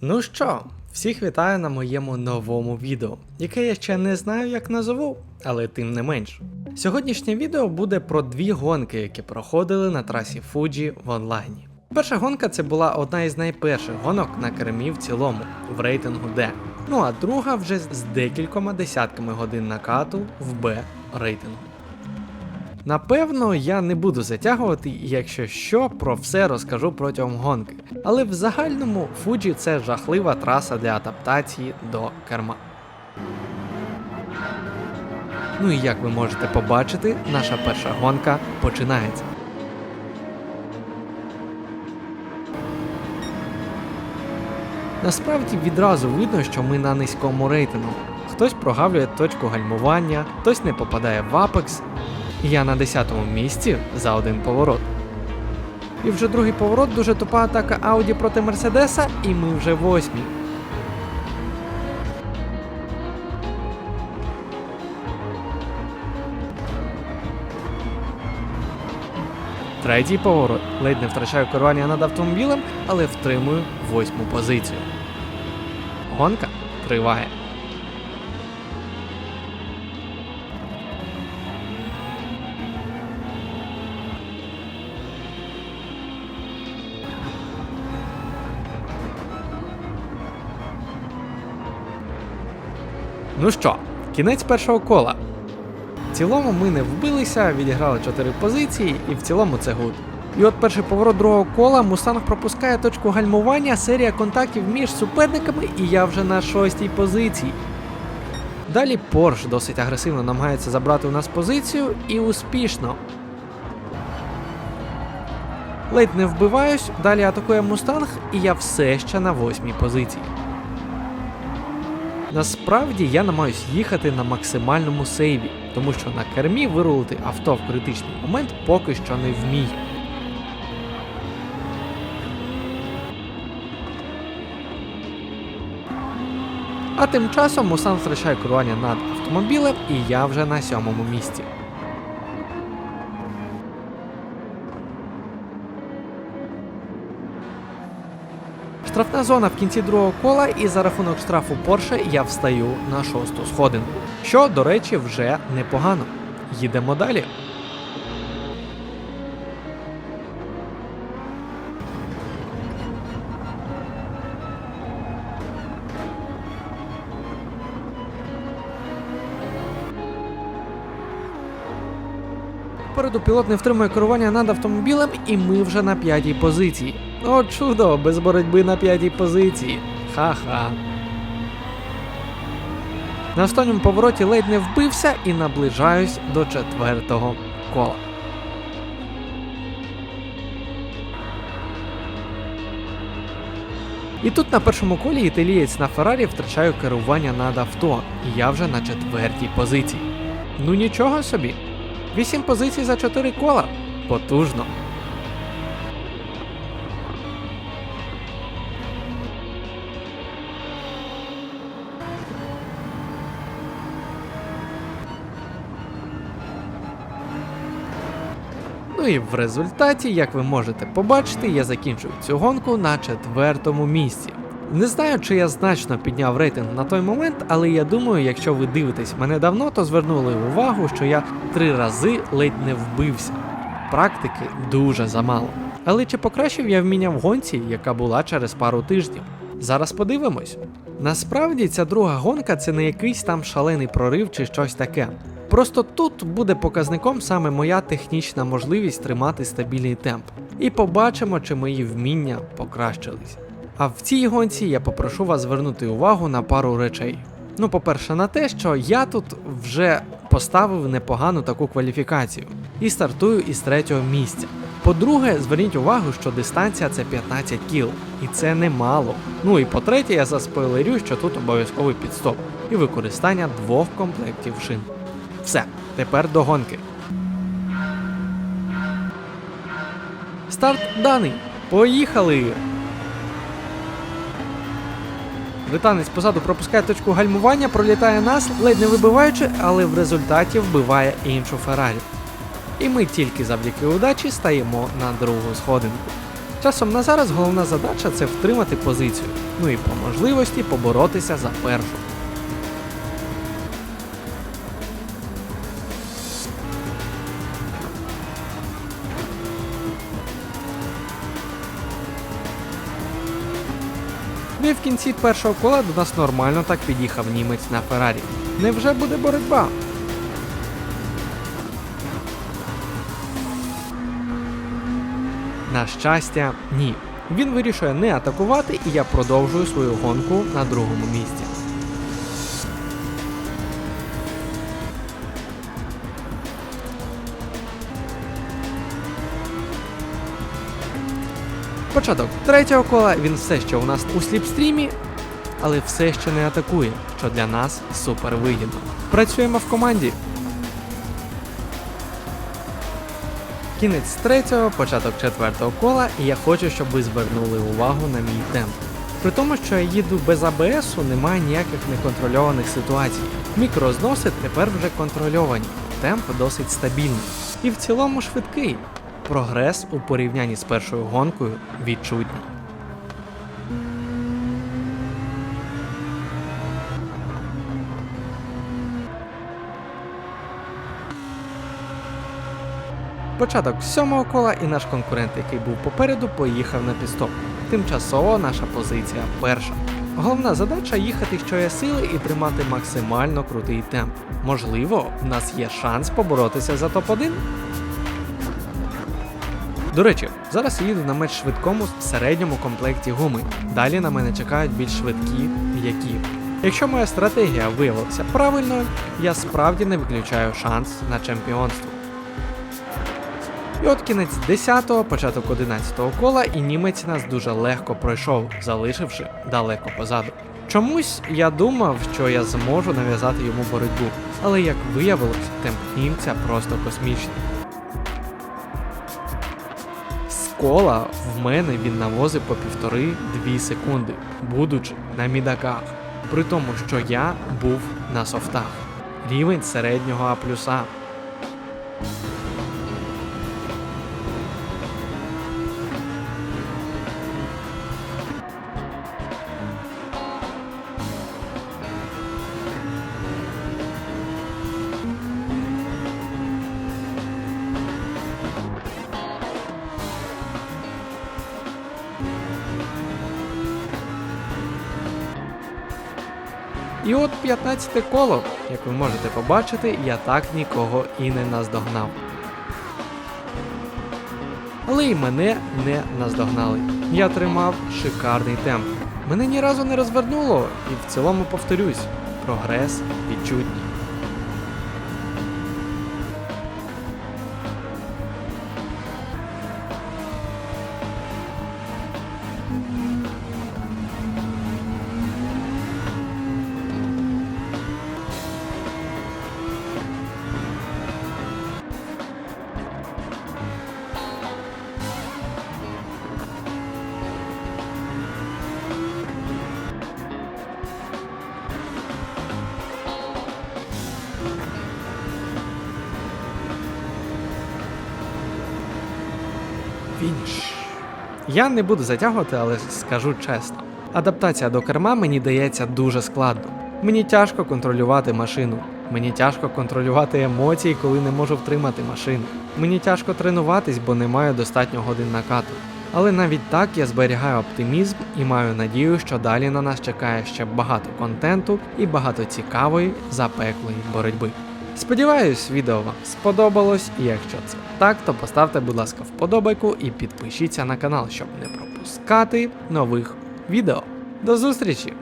Ну що, всіх вітаю на моєму новому відео, яке я ще не знаю, як назову, але тим не менш. Сьогоднішнє відео буде про дві гонки, які проходили на трасі Fuji в онлайні. Перша гонка це була одна із найперших гонок на кермі в цілому, в рейтингу D. Ну а друга вже з декількома десятками годин накату в B рейтингу. Напевно, я не буду затягувати, і якщо що, про все розкажу протягом гонки. Але в загальному Fuji це жахлива траса для адаптації до керма. Ну і як ви можете побачити, наша перша гонка починається. Насправді відразу видно, що ми на низькому рейтингу. Хтось прогавлює точку гальмування, хтось не попадає в апекс, я на 10-му місці за один поворот. І вже другий поворот дуже тупа атака Ауді проти Мерседеса, і ми вже восьмі. Третій поворот. Ледь не втрачаю керування над автомобілем, але втримую восьму позицію. Гонка триває. Ну що, кінець першого кола. В цілому ми не вбилися, відіграли 4 позиції, і в цілому це гуд. І от перший поворот другого кола Мустанг пропускає точку гальмування, серія контактів між суперниками, і я вже на шостій позиції. Далі Порш досить агресивно намагається забрати у нас позицію і успішно. Ледь не вбиваюсь, далі атакує Мустанг, і я все ще на восьмій позиції. Насправді я намагаюсь їхати на максимальному сейві, тому що на кермі вирулити авто в критичний момент поки що не вмію. А тим часом Мусан втрачає керування над автомобілем, і я вже на сьомому місці. Штрафна зона в кінці другого кола, і за рахунок штрафу Порше я встаю на шосту сходинку. Що, до речі, вже непогано. Їдемо далі. Попереду пілот не втримує керування над автомобілем, і ми вже на п'ятій позиції. О, чудо, без боротьби на п'ятій позиції. Ха-ха. На останньому повороті ледь не вбився і наближаюсь до четвертого кола. І тут на першому колі італієць на Феррарі втрачає керування над авто, і я вже на четвертій позиції. Ну нічого собі. Вісім позицій за 4 кола. Потужно. І в результаті, як ви можете побачити, я закінчую цю гонку на четвертому місці. Не знаю, чи я значно підняв рейтинг на той момент, але я думаю, якщо ви дивитесь мене давно, то звернули увагу, що я три рази ледь не вбився. Практики дуже замало. Але чи покращив я вміння в гонці, яка була через пару тижнів? Зараз подивимось. Насправді ця друга гонка це не якийсь там шалений прорив чи щось таке. Просто тут буде показником саме моя технічна можливість тримати стабільний темп. І побачимо, чи мої вміння покращились. А в цій гонці я попрошу вас звернути увагу на пару речей. Ну, по-перше, на те, що я тут вже поставив непогану таку кваліфікацію і стартую із третього місця. По-друге, зверніть увагу, що дистанція це 15 кіл, і це немало. Ну і по-третє, я заспойлерю, що тут обов'язковий підстоп і використання двох комплектів шин. Все, тепер до гонки. Старт даний. Поїхали! Британець позаду пропускає точку гальмування, пролітає нас, ледь не вибиваючи, але в результаті вбиває іншу Феррарі. І ми тільки завдяки удачі стаємо на другу сходинку. Часом на зараз головна задача це втримати позицію, ну і по можливості поборотися за першу. Ну і в кінці першого кола до нас нормально так під'їхав німець на Феррарі. Невже буде боротьба? На щастя, ні. Він вирішує не атакувати, і я продовжую свою гонку на другому місці. Початок третього кола він все ще у нас у сліпстрімі, але все ще не атакує, що для нас супер вигідно. Працюємо в команді. Кінець третього, початок четвертого кола, і я хочу, щоб ви звернули увагу на мій темп. При тому, що я їду без АБСу, немає ніяких неконтрольованих ситуацій. Мікрозноси тепер вже контрольовані, темп досить стабільний. І в цілому швидкий. Прогрес у порівнянні з першою гонкою відчутній. Початок сьомого кола і наш конкурент, який був попереду, поїхав на пістоп. Тимчасово наша позиція перша. Головна задача їхати що є сили і тримати максимально крутий темп. Можливо, в нас є шанс поборотися за топ-1. До речі, зараз їду на менш швидкому середньому комплекті гуми. Далі на мене чекають більш швидкі м'які. Якщо моя стратегія виявилася правильною, я справді не виключаю шанс на чемпіонство. І от кінець 10-го, початок 11-го кола, і німець нас дуже легко пройшов, залишивши далеко позаду. Чомусь я думав, що я зможу нав'язати йому боротьбу, але як виявилось, темп німця просто космічний. Кола в мене він навозив по півтори-дві секунди, будучи на мідаках, при тому, що я був на софтах. Рівень середнього А плюса. І от 15 коло, як ви можете побачити, я так нікого і не наздогнав. Але й мене не наздогнали. Я тримав шикарний темп. Мене ні разу не розвернуло, і в цілому повторюсь, прогрес відчутній. Я не буду затягувати, але скажу чесно. Адаптація до керма мені дається дуже складно. Мені тяжко контролювати машину. Мені тяжко контролювати емоції, коли не можу втримати машину. Мені тяжко тренуватись, бо не маю достатньо годин накату. Але навіть так я зберігаю оптимізм і маю надію, що далі на нас чекає ще багато контенту і багато цікавої запеклої боротьби. Сподіваюсь, відео вам сподобалось, і якщо це так, то поставте, будь ласка, вподобайку і підпишіться на канал, щоб не пропускати нових відео. До зустрічі!